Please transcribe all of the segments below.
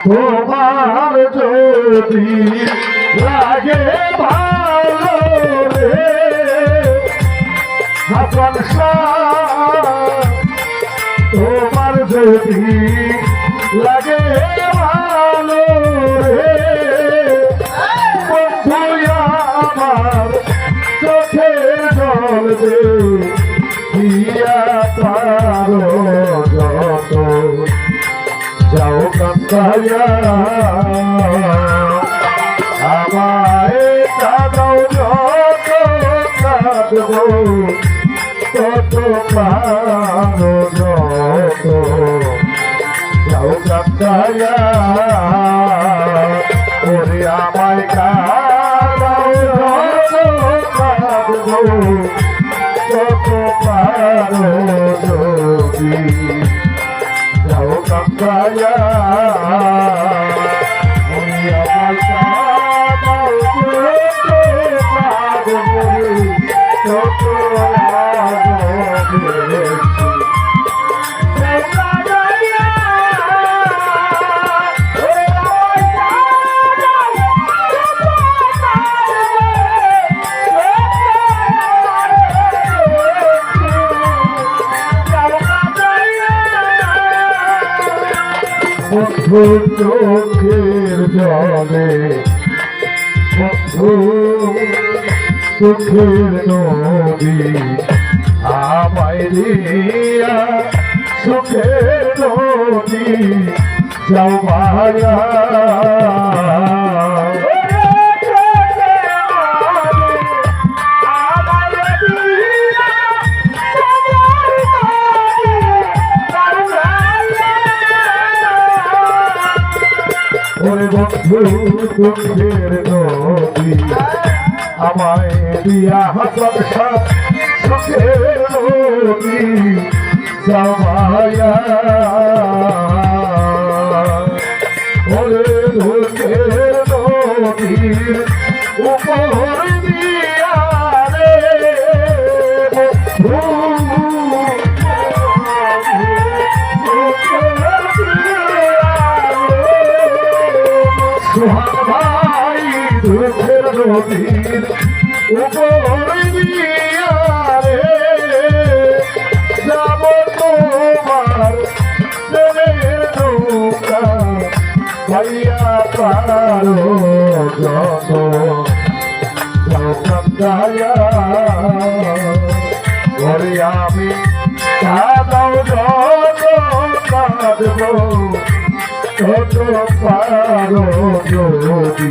তোমার যদি লাগে ভালো রে হাসান তোমার যদি লাগে ভালো কান্দায়া আমায় কাদাও যত কাঁদবো তত পারো যত যাও কান্দায়া ওরে আমায় কাদাও যত কাঁদবো আমার বন্ধু চোখের জলে বন্ধু চোখের নদী আমায় দিয়া সুখের নদী যাও মায়া দুঃখের নদী আমায় দিয়া হাসন সুখের নদী সমায়া ওরে দুঃখের নদীর উপর নদীর উপর দিয়া রে যাব তোমার প্রেমের নৌকা ভাইয়া পারো যত সকায়া ঘরে আমি কাদাও যত কাঁদবো কত পারো যদি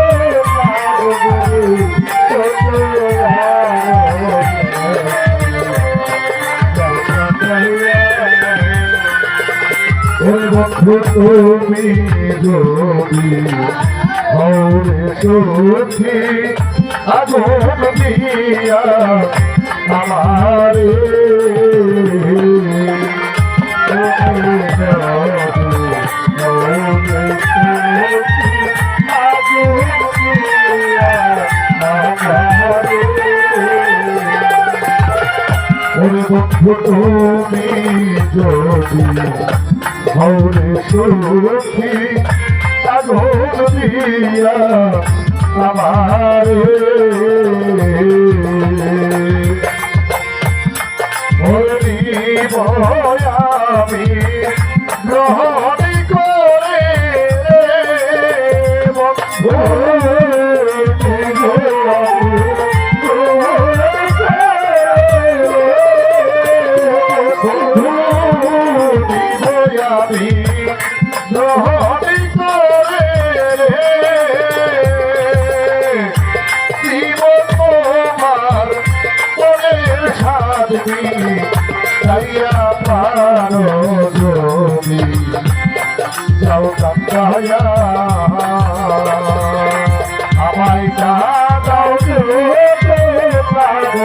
তুমি যদি হৌরে সুখী আগুন দিয়া আমারে তুমি যদি হৌরে সুখী আগুন দিয়া আমারে হরি আমি গ্রহণ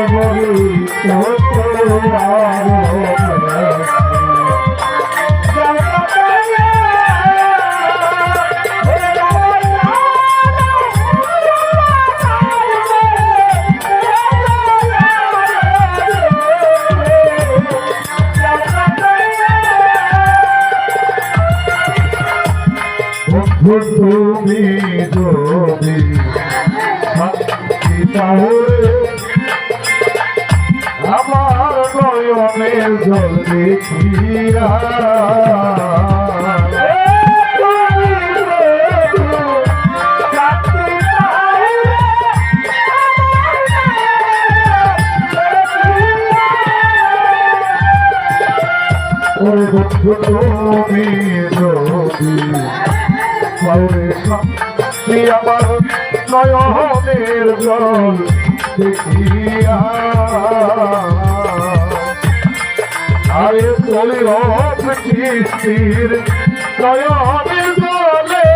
কাদাও নয়নের জল দেখিয়া তুমি যদি পাওরে আমার নয়নের জল দেখিয়া। চলে অপচিস্তির নয়নের জলে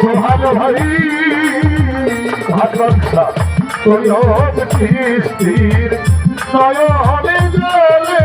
সোহাগ ভাই ভাগবৎসা তুই অপচিস্তির নয়নে জলে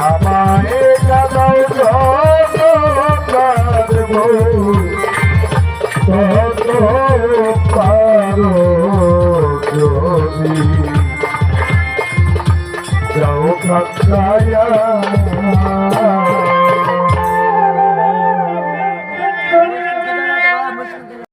আমায় কাদাও কাঁদবো তত পারো যদি যাও কাকায়া